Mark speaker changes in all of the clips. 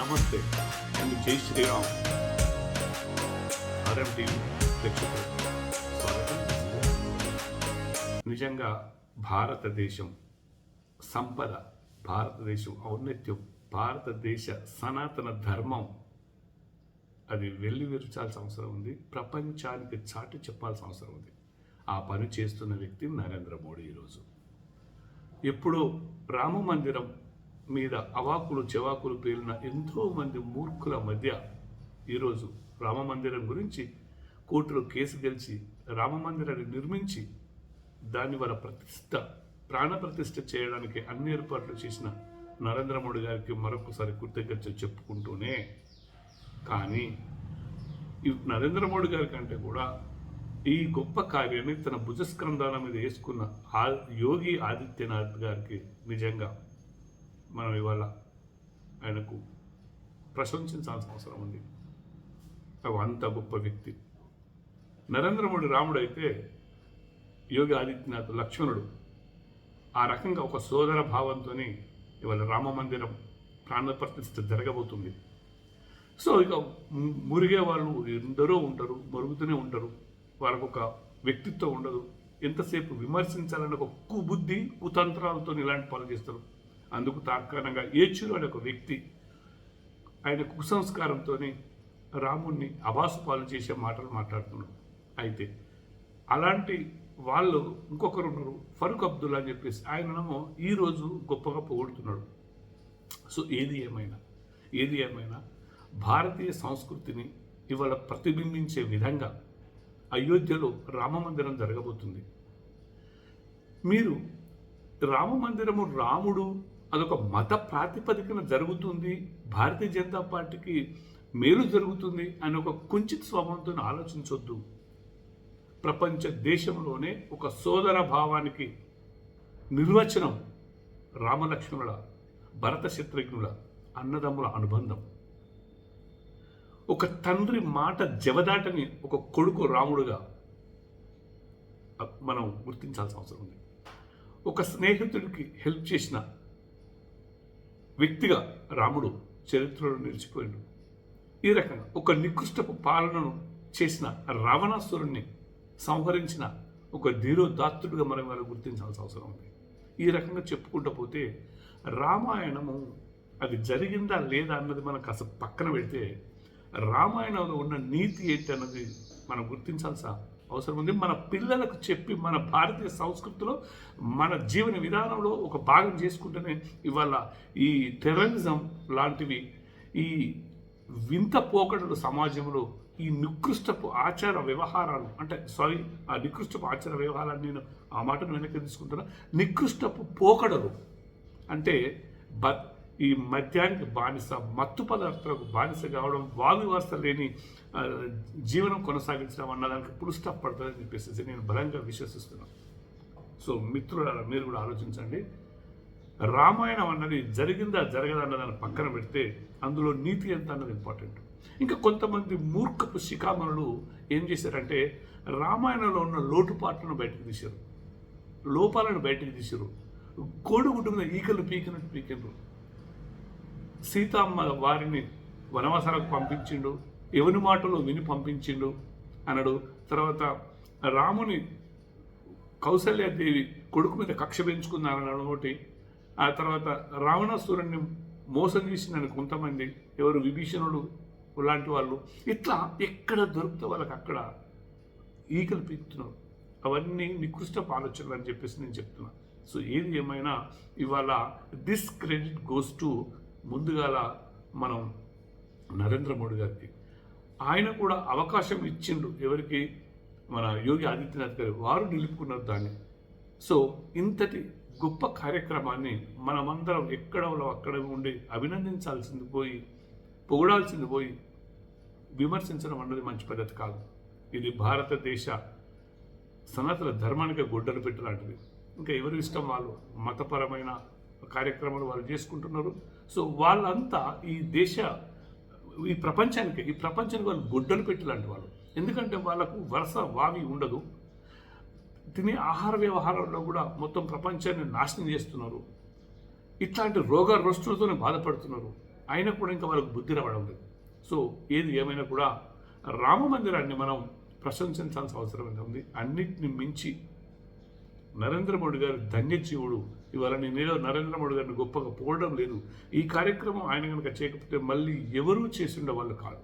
Speaker 1: నమస్తే. నేను జై శ్రీరామ్. ఆర్ఎండి ప్రేక్షకులు స్వాగతం. నిజంగా భారతదేశం సంపద భారతదేశం ఔన్నత్యం భారతదేశ సనాతన ధర్మం అది వెళ్ళి విరచాల్సిన అవసరం ఉంది. ప్రపంచానికి చాటి చెప్పాల్సిన అవసరం ఉంది. ఆ పని చేస్తున్న వ్యక్తి నరేంద్ర మోడీ ఈరోజు. ఎప్పుడో రామ మందిరం మీద అవాకులు చెవాకులు పేలిన ఎంతోమంది మూర్ఖుల మధ్య ఈరోజు రామ మందిరం గురించి కోర్టులో కేసు గెలిచి రామ మందిరాన్ని నిర్మించి దాని వల్ల ప్రతిష్ట ప్రాణప్రతిష్ఠ చేయడానికి అన్ని ఏర్పాట్లు చేసిన నరేంద్ర మోడీ గారికి మరొకసారి కృతజ్ఞత చెప్పుకుంటూనే. కానీ ఈ నరేంద్ర మోడీ గారి కంటే కూడా ఈ గొప్ప కార్యాన్ని తన భుజస్కంధాల మీద వేసుకున్న ఆ యోగి ఆదిత్యనాథ్ గారికి నిజంగా మనం ఇవాళ ఆయనకు ప్రశంసించాల్సిన అవసరం ఉంది. అంత గొప్ప వ్యక్తి. నరేంద్ర మోడీ రాముడు అయితే యోగి ఆదిత్యనాథ్ లక్ష్మణుడు. ఆ రకంగా ఒక సోదర భావంతో ఇవాళ రామ మందిరం ప్రాణ ప్రతిష్ఠ జరగబోతుంది. సో ఇక ము- మురిగే వాళ్ళు ఎందరో ఉంటారు మరుగుతూనే ఉంటారు వాళ్ళకు ఒక వ్యక్తిత్వం ఉండదు. ఎంతసేపు విమర్శించాలని ఒక కుబుద్ధి కుతంత్రాలతో ఇలాంటి పనులు చేస్తారు. అందుకు తాత్కాలికంగా ఏచురు అనే ఒక వ్యక్తి ఆయన కుసంస్కారంతో రాముణ్ణి అభాసుపాలు చేసే మాటలు మాట్లాడుతున్నాడు అయితే అలాంటి వాళ్ళు ఇంకొకరు ఉన్నారు ఫరూక్ అబ్దుల్లా అని చెప్పేసి. ఆయననేమో ఈరోజు గొప్పగా పొగుడుతున్నాడు. సో ఏది ఏమైనా ఏది ఏమైనా భారతీయ సంస్కృతిని ఇవాళ ప్రతిబింబించే విధంగా అయోధ్యలో రామ మందిరం జరగబోతుంది. మీరు రామ మందిరము రాముడు అదొక మత ప్రాతిపదికన జరుగుతుంది భారతీయ జనతా పార్టీకి మేలు జరుగుతుంది అని ఒక కుంచిత స్వభావంతో ఆలోచించొద్దు. ప్రపంచ దేశంలోనే ఒక సోదర భావానికి నిర్వచనం రామలక్ష్మణుల భరత శత్రుఘ్నుల అన్నదమ్ముల అనుబంధం. ఒక తండ్రి మాట జవదాటని ఒక కొడుకు రాముడుగా మనం గుర్తించాల్సిన అవసరం ఉంది. ఒక స్నేహితుడికి హెల్ప్ చేసిన వ్యక్తిగా రాముడు చరిత్రలో నిలిచిపోయాడు. ఈ రకంగా ఒక నికృష్టపు పాలనను చేసిన రావణాసురుణ్ణి సంహరించిన ఒక ధీరోదాత్తుడుగా మనం వాళ్ళు గుర్తించాల్సిన అవసరం ఉంది. ఈ రకంగా చెప్పుకుంటూ పోతే రామాయణము అది జరిగిందా లేదా అన్నది మనం కాస్త పక్కన పెడితే రామాయణంలో ఉన్న నీతి ఏంటి అన్నది మనం గుర్తించాల్సిన అవసరం ఉంది మన పిల్లలకు చెప్పి మన భారతీయ సంస్కృతిలో మన జీవన విధానంలో ఒక భాగం చేసుకుంటేనే ఇవాళ ఈ టెర్రరిజం లాంటివి ఈ వింత పోకడలు సమాజంలో ఈ నికృష్టపు ఆచార వ్యవహారాలు అంటే సారీ ఆ నికృష్టపు ఆచార వ్యవహారాన్ని నేను ఆ మాటను వెనక్కి తీసుకుంటున్నా. నికృష్టపు పోకడలు అంటే బ ఈ మద్యానికి బానిస మత్తు పదార్థాలకు బానిస కావడం వాగు వ్యవస్థ లేని జీవనం కొనసాగించడం అన్నదానికి పులు స్టాప్ పడుతుందని చెప్పేసి నేను బలంగా విశ్వసిస్తున్నాను. సో మిత్రులారా మీరు కూడా ఆలోచించండి. రామాయణం అన్నది జరిగిందా జరగదా అన్నదాన్ని పక్కన పెడితే అందులో నీతి ఎంత అన్నది ఇంపార్టెంట్. ఇంకా కొంతమంది మూర్ఖపు శిఖామణులు ఏం చేశారంటే రామాయణంలో ఉన్న లోటుపాట్లను బయటకు తీశారు. లోపాలను బయటకు తీశారు. కోడిగుడ్డు మీద ఈకలు పీకినట్టు పీకిండ్రు. సీతమ్మ వారిని వనవసరకు పంపించిండు ఎవని మాటలు విని పంపించిండు అనడు. తర్వాత రాముని కౌసల్యాదేవి కొడుకు మీద కక్ష పెంచుకున్నారని ఒకటి ఆ తర్వాత రావణాసురుణ్ణి మోసం చేసిందని కొంతమంది ఎవరు విభీషణుడు లాంటి వాళ్ళు. ఇట్లా ఎక్కడ దొరికితే వాళ్ళకి అక్కడ ఈకలు పీకుతున్నారు. అవన్నీ నికృష్టపు ఆలోచనలు అని చెప్పేసి నేను చెప్తున్నా. సో ఏది ఏమైనా ఇవాళ దిస్ క్రెడిట్ గోస్ టు ముందుగాల మనం నరేంద్ర మోడీ గారికి. ఆయన కూడా అవకాశం ఇచ్చిండు ఎవరికి? మన యోగి ఆదిత్యనాథ్ గారు. వారు నిలుపుకున్నారు దాన్ని. సో ఇంతటి గొప్ప కార్యక్రమాన్ని మనమందరం ఎక్కడ అక్కడ ఉండి అభినందించాల్సింది పోయి పొగడాల్సింది పోయి విమర్శించడం అన్నది మంచి పద్ధతి కాదు. ఇది భారతదేశ సనాతన ధర్మానికి గొడ్డలు పెట్టలాంటిది ఇంకా ఎవరి ఇష్టం వాళ్ళు? మతపరమైన కార్యక్రమాలు వాళ్ళు చేసుకుంటున్నారు. సో వాళ్ళంతా ఈ దేశ ఈ ప్రపంచానికి ఈ ప్రపంచానికి వాళ్ళు గొడ్డలు పెట్టలాంటి వాళ్ళు. ఎందుకంటే వాళ్ళకు వరుస వావి ఉండదు. తినే ఆహార వ్యవహారంలో కూడా మొత్తం ప్రపంచాన్ని నాశనం చేస్తున్నారు. ఇట్లాంటి రోగ రోష్టులతోనే బాధపడుతున్నారు. అయినా కూడా ఇంకా వాళ్ళకు బుద్ధి రావడం లేదు. సో ఏది ఏమైనా కూడా రామ మందిరాన్ని మనం ప్రశంసించాల్సిన అవసరం ఉంది. అన్నిటిని మించి నరేంద్ర మోడీ గారు ధన్యజీవుడు ఇవాళ నేను నరేంద్ర మోడీ గారిని గొప్పగా పోవడం లేదు. ఈ కార్యక్రమం ఆయన కనుక చేయకపోతే మళ్ళీ ఎవరూ చేసి వాళ్ళు కాదు.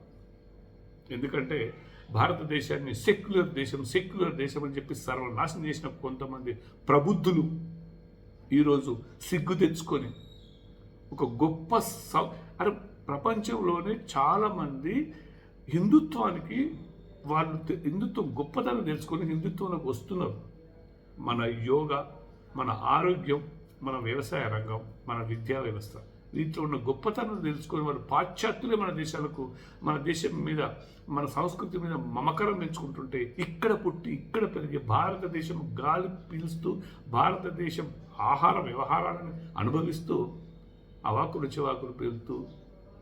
Speaker 1: ఎందుకంటే భారతదేశాన్ని సెక్యులర్ దేశం సెక్యులర్ దేశం అని చెప్పి సర్వనాశనం చేసిన కొంతమంది ప్రబుద్ధులు ఈరోజు సిగ్గు తెచ్చుకొని ఒక గొప్ప సౌ అరే ప్రపంచంలోనే చాలామంది హిందుత్వానికి వాళ్ళు హిందుత్వం గొప్పతనం తెలుసుకొని హిందుత్వంలోకి వస్తున్నారు. మన యోగా మన ఆరోగ్యం మన వ్యవసాయ రంగం మన విద్యా వ్యవస్థ. దీంట్లో ఉన్న గొప్పతనం తెలుసుకొని వాళ్ళు పాశ్చాత్యులే మన దేశాలకు మన దేశం మీద మన సంస్కృతి మీద మమకారం పెంచుకుంటుంటే ఇక్కడ పుట్టి ఇక్కడ పెరిగి భారతదేశం గాలి పీలుస్తూ భారతదేశం ఆహార వ్యవహారాలను అనుభవిస్తూ అవాకులు చివాకులు పేలుతూ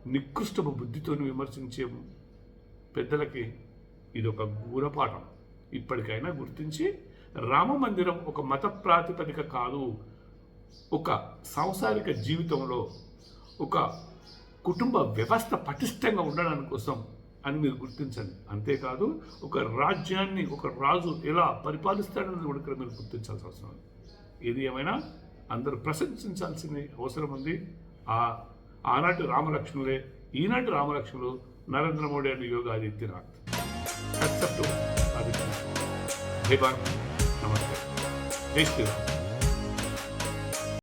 Speaker 1: నికృష్టపు బుద్ధితో విమర్శించే పెద్దలకి ఇది ఒక గురపాఠం. ఇప్పటికైనా గుర్తించి రామ మందిరం ఒక మత ప్రాతిపదిక కాదు. ఒక సాంసారిక జీవితంలో ఒక కుటుంబ వ్యవస్థ పటిష్టంగా ఉండడానికి కోసం అని మీరు గుర్తించండి. అంతేకాదు ఒక రాజ్యాన్ని ఒక రాజు ఎలా పరిపాలిస్తాడని కూడా ఇక్కడ మీరు గుర్తించాల్సిన అవసరం ఉంది. ఏది ఏమైనా అందరూ ప్రశంసించాల్సిన అవసరం ఉంది. ఆ ఆనాటి రామలక్ష్మణులే ఈనాటి రామలక్ష్మణులు నరేంద్ర మోడీ అండ్ యోగా ఆదిత్యనాథ్ కన్సెప్ట్ ఆదిత్యనాథ్ జై